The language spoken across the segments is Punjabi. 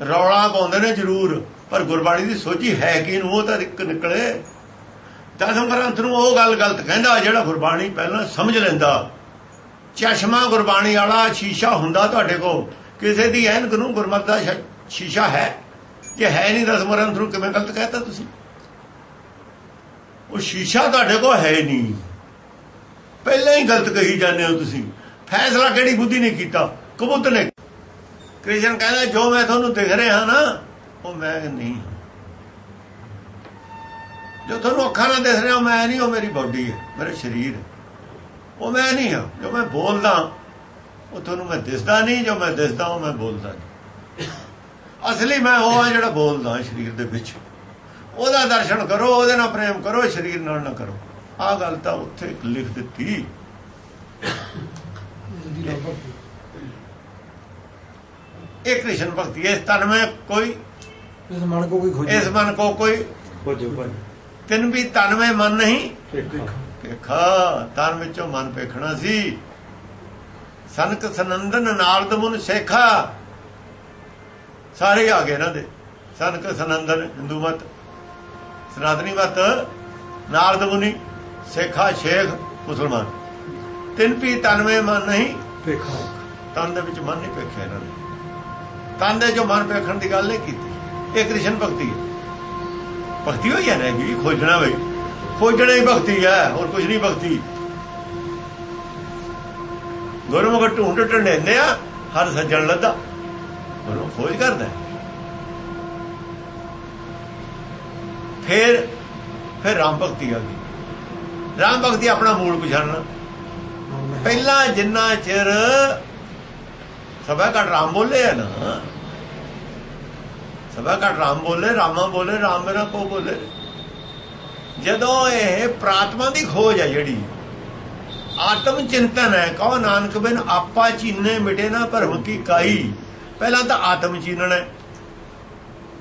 ਰੌਲਾ ਪਾਉਂਦੇ ਨੇ ਜ਼ਰੂਰ, ਪਰ ਗੁਰਬਾਣੀ ਦੀ ਸੋਝੀ ਹੈ ਕਿ ਨੂੰ ਉਹ ਤਾਂ ਨਿਕਲੇ। ਦਸਮ ਗ੍ਰੰਥ ਨੂੰ ਉਹ ਗੱਲ ਗਲਤ ਕਹਿੰਦਾ, ਜਿਹੜਾ ਗੁਰਬਾਣੀ ਪਹਿਲਾਂ ਸਮਝ ਲੈਂਦਾ। ਚਸ਼ਮਾ ਗੁਰਬਾਣੀ ਵਾਲਾ ਸ਼ੀਸ਼ਾ ਹੁੰਦਾ ਤੁਹਾਡੇ ਕੋਲ। ਕਿਸੇ ਦੀ ਐਨਕ ਨੂੰ ਗੁਰਮਤ ਦਾ ਸ਼ੀਸ਼ਾ ਹੈ। ਜੇ ਹੈ ਨਹੀਂ ਦਸਮ ਗ੍ਰੰਥ ਨੂੰ, ਕਿਵੇਂ ਗਲਤ ਕਹਿਤਾ ਤੁਸੀਂ? ਉਹ ਸ਼ੀਸ਼ਾ ਤੁਹਾਡੇ ਕੋਲ ਹੈ ਨਹੀਂ। ਪਹਿਲਾਂ ਹੀ ਗਲਤ ਕਹੀ ਜਾਂਦੇ ਹੋ ਤੁਸੀਂ। ਫੈਸਲਾ ਕਿਹੜੀ ਬੁੱਧੀ ਨੇ ਕੀਤਾ? ਕਬੂਤ ਨੇ ਕ੍ਰਿਸ਼ਨ ਕਹਿੰਦਾ, ਜੋ ਮੈਂ ਤੁਹਾਨੂੰ ਦਿਖ ਰਿਹਾ ਨਾ, ਉਹ ਮੈਂ ਨਹੀਂ। ਜੋ ਤੁਹਾਨੂੰ ਅੱਖਾਂ ਨਾਲ ਦਿਖ ਰਿਹਾ ਮੈਂ ਨਹੀਂ, ਉਹ ਮੇਰੀ ਬਾਡੀ ਹੈ, ਮੇਰਾ ਸਰੀਰ ਹੈ। ਉਹ ਮੈਂ ਨਹੀਂ ਹਾਂ, ਜੋ ਮੈਂ ਬੋਲਦਾ, ਉਹ ਤੁਹਾਨੂੰ ਮੈਂ ਦਿਸਦਾ ਨਹੀਂ, ਜੋ ਮੈਂ ਦਿਸਦਾ, ਉਹ ਮੈਂ ਬੋਲਦਾ ਨਹੀਂ। ਅਸਲੀ ਮੈਂ ਉਹ ਆ ਜਿਹੜਾ ਬੋਲਦਾ ਸਰੀਰ ਦੇ ਵਿੱਚ। ਉਹਦਾ ਦਰਸ਼ਨ ਕਰੋ, ਉਹਦੇ ਨਾਲ ਪ੍ਰੇਮ ਕਰੋ, ਸਰੀਰ ਨਾਲ ਨਾ ਕਰੋ। ਆਹ ਗੱਲ ਤਾਂ ਉੱਥੇ ਲਿਖ ਦਿੱਤੀ। ਇਹ ਕ੍ਰਿਸ਼ਨ ਭਗਤੀ ਇਸ ਤਨ ਮੈਂ ਕੋਈ ਇਸ ਮਨ ਕੋ ਕੋਈ ਖੋਜੇ ਇਸ ਮਨ ਕੋ ਕੋਈ ਖੋਜੋ ਤਿੰਨ ਵੀ ਤਨ ਮੈਂ ਮਨ ਨਹੀਂ। ਪੇਖਾ ਤਨ ਵਿੱਚੋਂ ਮਨ ਪੇਖਣਾ ਸੀ। ਸਨਕ ਸਨੰਦਨ ਨਾਰਦ ਮੁਨ ਸੇਖਾ। ਸਾਰੇ ਆ ਗਏ ਇਹਨਾਂ ਦੇ। ਸਨਕ ਸਨੰਦਨ ਹਿੰਦੂ ਮਤ ਸਨਾਤਨੀ ਮਤ ਨਾਰਦ ਮੁਨੀ ਸੇਖਾ ਸ਼ੇਖ ਮੁਸਲਮਾਨ। ਤਿੰਨ ਵੀ ਤਨ ਮੈਂ ਮਨ ਨਹੀਂ। ਪੇਖਾ ਤਨ ਦੇ ਵਿੱਚ ਮਨ ਨਹੀਂ ਪੇਖਿਆ ਇਹਨਾਂ ਨੇ। ਤਨ ਦੇ ਜੋ ਮਨ ਪੇਖਣ ਦੀ ਗੱਲ ਨਹੀਂ ਕੀਤੀ। ਇਹ ਕ੍ਰਿਸ਼ਨ ਭਗਤੀ ਹੈ। ਭਗਤੀ ਹੋਈ ਹੈ ਨਾ ਵੀ ਖੋਜਣਾ ਬਈ। ਖੋਜਣਾ ਹੀ ਭਗਤੀ ਹੈ ਹੋਰ ਕੁਝ ਨਹੀਂ ਭਗਤੀ। ਗੁਰਮੁਖ ਢੂੰਡ ਢੰਡੇਨੇ ਆ ਹਰ ਸੱਜਣ ਲੱਦਾ। ਗੁਰੂ ਖੋਜ ਕਰਦਾ। ਫਿਰ ਫਿਰ ਰਾਮ ਭਗਤੀ ਆ ਗਈ। ਰਾਮ ਭਗਤੀ ਆਪਣਾ ਮੂਲ ਪਛਾਣਨਾ। ਪਹਿਲਾਂ ਜਿੰਨਾ ਚਿਰ ਸਭਾ ਘਟ ਰਾਮ ਬੋਲੇ ਹੈ ਨਾ। ਸਭਾ ਘਟ ਰਾਮ ਬੋਲੇ, ਰਾਮਾ ਬੋਲੇ, ਰਾਮ ਮੇਰਾ ਕੋ ਬੋਲੇ। ਜਦੋਂ ਇਹ ਪ੍ਰਾਤਮਾ ਦੀ ਖੋਜ ਹੈ ਜਿਹੜੀ, ਆਤਮ ਚਿੰਤਨ ਹੈ, ਕਹੋ ਨਾਨਕ ਬਿਨ ਆਪਾ ਚੀਨੇ ਮਿਟੇ ਨਾ ਭਰਮ ਕੀ ਕਾਈ। ਪਹਿਲਾਂ ਤਾਂ ਆਤਮ ਚੀਨਣ ਹੈ।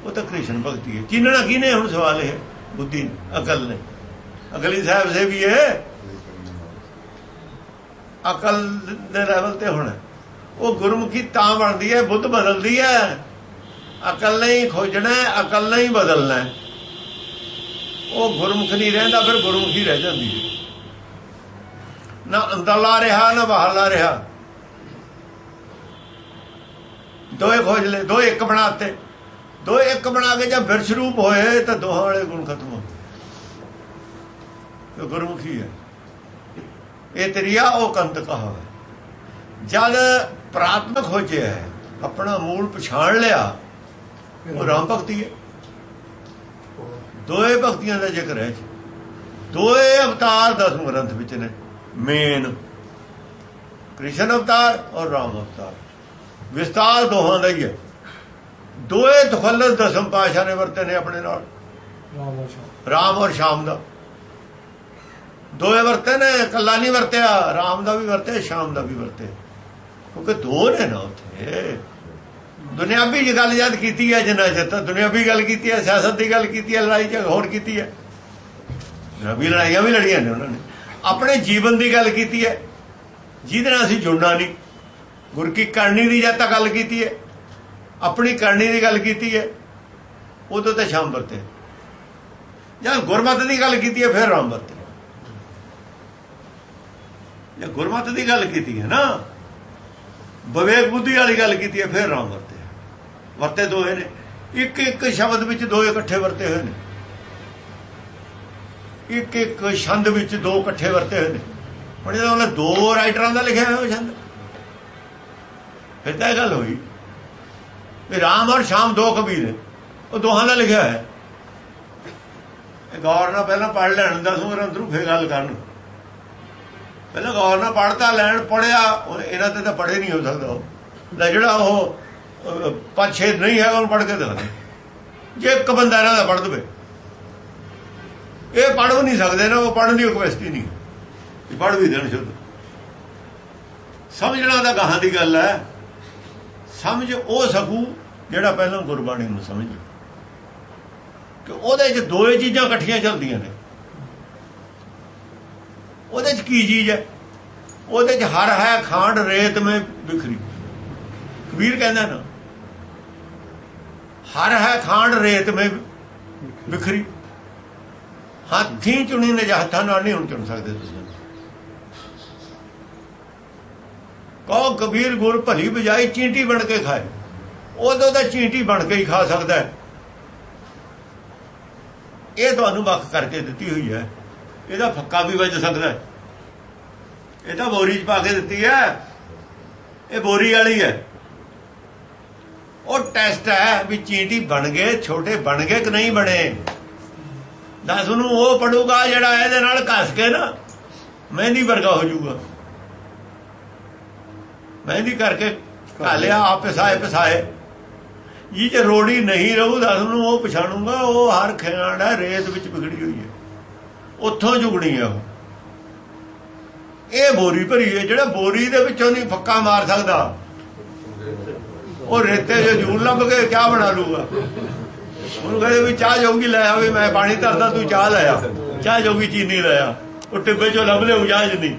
ਉਹ ਤਾਂ ਕ੍ਰਿਸ਼ਨ ਭਗਤੀ ਹੈ। ਚੀਨਣਾ ਕਿਨੇ ਹੁਣ ਸਵਾਲ ਇਹ? ਬੁੱਧੀ ਅਕਲ ਨੇ। ਅਕਲੀ ਸਾਹਿਬ ਸੇ ਵੀ ਹੈ। ਅਕਲ ਦੇ ਲੈਵਲ ਤੇ ਹੋਣਾ ਉਹ ਗੁਰਮੁਖੀ ਤਾਂ ਬਣਦੀ ਹੈ ਬੁੱਧ ਬਦਲਦੀ ਹੈ। ਅਕਲ ਨਹੀਂ ਖੋਜਣਾ ਹੈ, ਅਕਲ ਨਹੀਂ ਬਦਲਣਾ ਉਹ ਗੁਰਮੁਖ ਨਹੀਂ ਰਹਿੰਦਾ ਫਿਰ ਗੁਰਮੁਖੀ ਰਹਿ ਜਾਂਦੀ ਹੈ। ਨਾ ਅੰਦਰਲਾ ਰਿਹਾ ਨਾ ਬਾਹਰਲਾ ਰਿਹਾ। ਦੋਏ ਖੋਜ ਲੈ ਦੋ ਇੱਕ ਬਣਾਤੇ ਦੋ ਇੱਕ ਬਣਾ ਕੇ ਜਦ ਬਿਰਸ਼ ਰੂਪ ਹੋਏ ਤਾਂ ਦੋਹਾਂ ਵਾਲੇ ਗੁਣ ਖਤਮ ਹੋ ਗਏ। ਗੁਰਮੁਖੀ ਹੈ। ਇਹ ਤਰੀਆ ਉਹ ਕੰਤ ਕਹਾ ਜਦ ਪ੍ਰਾਤਮਿਕ ਹੋ ਹੈ ਆਪਣਾ ਮੂਲ ਪਛਾਣ ਲਿਆ ਉਹ ਰਾਮ ਭਗਤੀ ਹੈ ਦੋਏ ਭਗਤੀਆਂ ਦਾ ਜ਼ਿਕਰ ਹੈ ਜੀ ਦੋਏ ਅਵਤਾਰ ਦਸਮ ਗ੍ਰੰਥ ਵਿੱਚ ਨੇ ਮੇਨ ਕ੍ਰਿਸ਼ਨ ਅਵਤਾਰ ਔਰ ਰਾਮ ਅਵਤਾਰ ਵਿਸਤਾਰ ਦੋਹਾਂ ਦਾ ਹੀ ਹੈ ਦੋਏ ਤਖੱਲਸ ਦਸਮ ਪਾਸ਼ਾ ਨੇ ਵਰਤੇ ਨੇ ਆਪਣੇ ਨਾਲ ਰਾਮ ਔਰ ਸ਼ਾਮ ਦਾ ਦੋਏ ਵਰਤੇ ਨੇ ਕੱਲਾ ਨਹੀਂ ਵਰਤਿਆ ਰਾਮ ਦਾ ਵੀ ਵਰਤੇ ਸ਼ਾਮ ਦਾ ਵੀ ਵਰਤੇ ਕਿਉਂਕਿ ਦੋ ਨੇ ਨਾ ਉੱਥੇ। ਦੁਨਿਆਵੀ ਜੀ ਗੱਲ ਜਦ ਕੀਤੀ ਹੈ ਜਿੰਨਾ ਚਿਰ ਤਾਂ ਦੁਨਿਆਵੀ ਗੱਲ ਕੀਤੀ ਹੈ ਸਿਆਸਤ ਦੀ ਗੱਲ ਕੀਤੀ ਹੈ ਲੜਾਈ ਝਗੜਾ ਹੋਰ ਕੀਤੀ ਹੈ ਦੁਨਿਆਵੀ ਲੜਾਈਆਂ ਵੀ ਲੜੀਆਂ ਨੇ ਉਹਨਾਂ ਨੇ। ਆਪਣੇ ਜੀਵਨ ਦੀ ਗੱਲ ਕੀਤੀ ਹੈ ਜਿਹਦੇ ਨਾਲ ਅਸੀਂ ਜੁੜਨਾ ਨਹੀਂ। ਗੁਰ ਕੀ ਕਰਨੀ ਦੀ ਜਦ ਤੱਕ ਗੱਲ ਕੀਤੀ ਹੈ ਆਪਣੀ ਕਰਨੀ ਦੀ ਗੱਲ ਕੀਤੀ ਹੈ ਉਦੋਂ ਤਾਂ ਸ਼ਾਮ ਵਰਤੇ। ਜਦ ਗੁਰਮਤ ਦੀ ਗੱਲ ਕੀਤੀ ਹੈ ਫਿਰ ਰਾਮ ਵਰਤੇ। ਜੇ ਗੁਰਮਤ ਦੀ ਗੱਲ ਕੀਤੀ ਹੈ ਨਾ। ਵਿਵੇਕ ਬੁੱਧੀ ਵਾਲੀ ਗੱਲ ਕੀਤੀ ਹੈ, ਫਿਰ ਰਾਮ ਵਰਤੇ ਵਰਤੇ ਦੋਏ ਨੇ ਇੱਕ ਇੱਕ ਸ਼ਬਦ ਵਿੱਚ ਦੋ ਇਕੱਠੇ ਵਰਤੇ ਹੋਏ ਨੇ। ਇੱਕ ਇੱਕ ਛੰਦ ਵਿੱਚ ਦੋ ਇਕੱਠੇ ਵਰਤੇ ਹੋਏ ਨੇ। ਹੁਣ ਜਦੋਂ ਉਹਨੇ ਦੋ ਰਾਈਟਰਾਂ ਦਾ ਲਿਖਿਆ ਹੋਇਆ ਉਹ ਛੰਦ। ਫਿਰ ਤਾਂ ਇਹ ਗੱਲ ਹੋਈ ਵੀ ਰਾਮ ਔਰ ਸ਼ਾਮ ਦੋ ਕਬੀਰ ਨੇ। ਉਹ ਦੋਹਾਂ ਦਾ ਲਿਖਿਆ ਹੈ ਇਹ ਗੌਰ ਨਾਲ ਪਹਿਲਾਂ ਪੜ ਲੈਣ ਦਾ ਸੂਰ ਅੰਦਰੋਂ ਫੇਰ ਗੱਲ ਕਰਨ। ਪਹਿਲਾਂ ਗੌਰ ਨਾਲ ਪੜਤਾ ਲੈਣ ਪੜਿਆ ਇਹਨਾਂ ਤੇ ਤਾਂ ਪੜੇ ਨਹੀਂ ਹੋ ਸਕਦਾ ਉਹ। ਲੈ ਜਿਹੜਾ ਉਹ ਅਹ, ਨਹੀਂ ਹੈਗਾ ਉਹਨੂੰ ਪੜ ਕੇ ਦਿਖਾ ਜੇ ਇੱਕ ਬੰਦਾ ਇਹਨਾਂ ਦਾ ਪੜ ਦਵੇ। ਇਹ ਪੜ੍ਹ ਵੀ ਨਹੀਂ ਸਕਦੇ ਨਾ ਉਹ ਪੜਨ ਦੀ ਕਪੈਸਿਟੀ ਨਹੀਂ। ਇਹ ਪੜ ਵੀ ਦੇਣ ਸ਼ੁੱਧ। ਸਮਝਣਾ ਤਾਂ ਗਾਹਾਂ ਦੀ ਗੱਲ ਹੈ। ਸਮਝ ਉਹ ਸਕੂ ਜਿਹੜਾ ਪਹਿਲਾਂ ਗੁਰਬਾਣੀ ਨੂੰ ਸਮਝ। ਕਿ ਉਹਦੇ 'ਚ ਦੋਏ ਚੀਜ਼ਾਂ ਇਕੱਠੀਆਂ ਚੱਲਦੀਆਂ ਨੇ। ਉਹਦੇ 'ਚ ਕੀ ਚੀਜ਼ ਹੈ? ਉਹਦੇ 'ਚ ਹਰ ਹੈ, ਖਾਂਡ, ਰੇਤ ਮੇ ਬਿਖਰੀ ਕਬੀਰ ਕਹਿੰਦਾ ਨਾ ਹਰ ਹੈ, ਖਾਂਡ, ਰੇਤ ਮੇ ਵਿਖਰੀ। ਹੱਥੀ ਚੁਣੀ ਨੇ ਹੱਥਾਂ ਨਾਲ ਨਹੀਂ ਹੁਣ ਚੁਣ ਸਕਦੇ ਤੁਸੀਂ। ਕਹੋ ਕਬੀਰ ਗੁਰ ਭਲੀ ਬਜਾਈ ਚੀਂਟੀ ਬਣ ਕੇ ਖਾਏ। ਉਦੋਂ ਤਾਂ ਚੀਂਟੀ ਬਣ ਕੇ ਹੀ ਖਾ ਸਕਦਾ ਹੈ। ਇਹ ਤੁਹਾਨੂੰ ਵੱਖ ਕਰਕੇ ਦਿੱਤੀ ਹੋਈ ਹੈ। ਇਹਦਾ ਫੱਕਾ ਵੀ ਵੱਜ ਸਕਦਾ ਹੈ। ਇਹ ਤਾਂ ਬੋਰੀ 'ਚ ਪਾ ਕੇ ਦਿੱਤੀ ਹੈ। ਇਹ ਬੋਰੀ ਵਾਲੀ ਹੈ। ਉਹ ਟੈਸਟ ਹੈ ਵੀ ਚੀਂਟੀ ਬਣ ਗਏ ਛੋਟੇ ਬਣ ਗਏ ਕਿ ਨਹੀਂ ਬਣੇ। ਦੱਸ ਨੂੰ ਉਹ ਪੜੂਗਾ ਜਿਹੜਾ ਇਹਦੇ ਨਾਲ ਘਸ ਕੇ ਨਾ ਮਹਿੰਦੀ ਵਰਗਾ ਹੋ ਜਾਊਗਾ। ਮਹਿੰਦੀ ਕਰਕੇ ਘਾਲਿਆ ਆਪ ਪਸਾਏ ਪਸਾਏ। ਜੀ ਜੇ ਰੋੜੀ ਨਹੀਂ ਰਹੂ ਦੱਸ ਨੂੰ ਉਹ ਪਛਾਣੂਗਾ ਉਹ ਹਰ ਖਿਆੜ ਰੇਤ ਵਿੱਚ ਵਿਗੜੀ ਹੋਈ ਹੈ। ਉੱਥੋਂ ਜੁਗਣੀ ਆ ਇਹ ਬੋਰੀ ਭਰੀ ਹੈ ਜਿਹੜਾ ਬੋਰੀ ਦੇ ਵਿੱਚੋਂ ਨਹੀਂ ਫੱਕਾ ਮਾਰ ਸਕਦਾ। ਉਹ ਰੇਤੇ ਜੇ ਜੂੜ ਲੱਭ ਕੇ ਕਿਆ ਬਣਾ ਲੂਗਾ ਉਹਨੂੰ ਕਹਿੰਦੇ ਵੀ ਚਾਹ ਜੋਗੀ ਲੈ ਆ ਮੈਂ ਪਾਣੀ ਧਰਦਾ, ਤੂੰ ਚਾਹ ਲਾਇਆ ਚਾਹ ਜੋਗੀ ਚੀਨੀ ਲਾਇਆ ਉਹ ਟਿੱਬੇ ਚੋਂ ਲੱਭ ਲਿਓ ਚਾਹ ਜਿੰਨੀ।